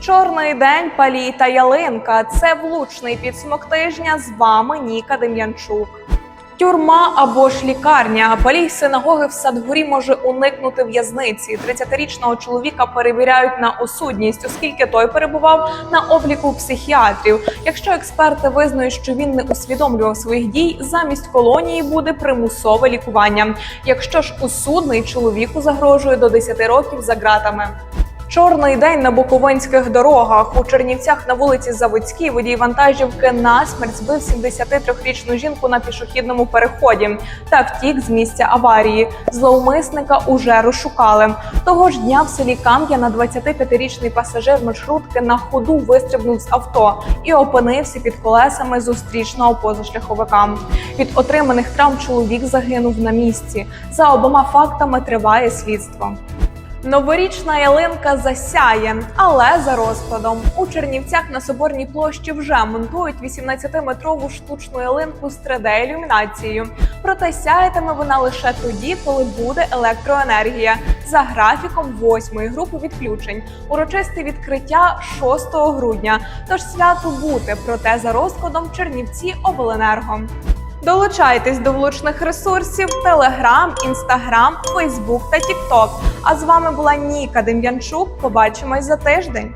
Чорний день, палій та ялинка. Це влучний підсумок тижня. З вами Ніка Дем'янчук. Тюрма або ж лікарня. Палій синагоги в Садгорі може уникнути в'язниці. 30-річного чоловіка перевіряють на осудність, оскільки той перебував на обліку психіатрів. Якщо експерти визнають, що він не усвідомлював своїх дій, замість колонії буде примусове лікування. Якщо ж усудний чоловіку загрожує до 10 років за ґратами. Чорний день на буковинських дорогах у Чернівцях на вулиці Заводській водій вантажівки насмерть збив 73-річну жінку на пішохідному переході та втік з місця аварії. Зловмисника уже розшукали. Того ж дня в селі Кам'яна 25-річний пасажир маршрутки на ходу вистрибнув з авто і опинився під колесами зустрічного позашляховика. Від отриманих травм чоловік загинув на місці. За обома фактами триває слідство. Новорічна ялинка засяє, але за розкладом у Чернівцях на соборній площі вже монтують 18-метрову штучну ялинку з 3D-ілюмінацією. Проте сяятиме вона лише тоді, коли буде електроенергія за графіком восьмої групи відключень. Урочисте відкриття 6 грудня. Тож свято бути, проте за розкладом Чернівці обленерго. Долучайтесь до влучних ресурсів Телеграм, Інстаграм, Фейсбук та Тікток. А з вами була Ніка Дем'янчук. Побачимось за тиждень.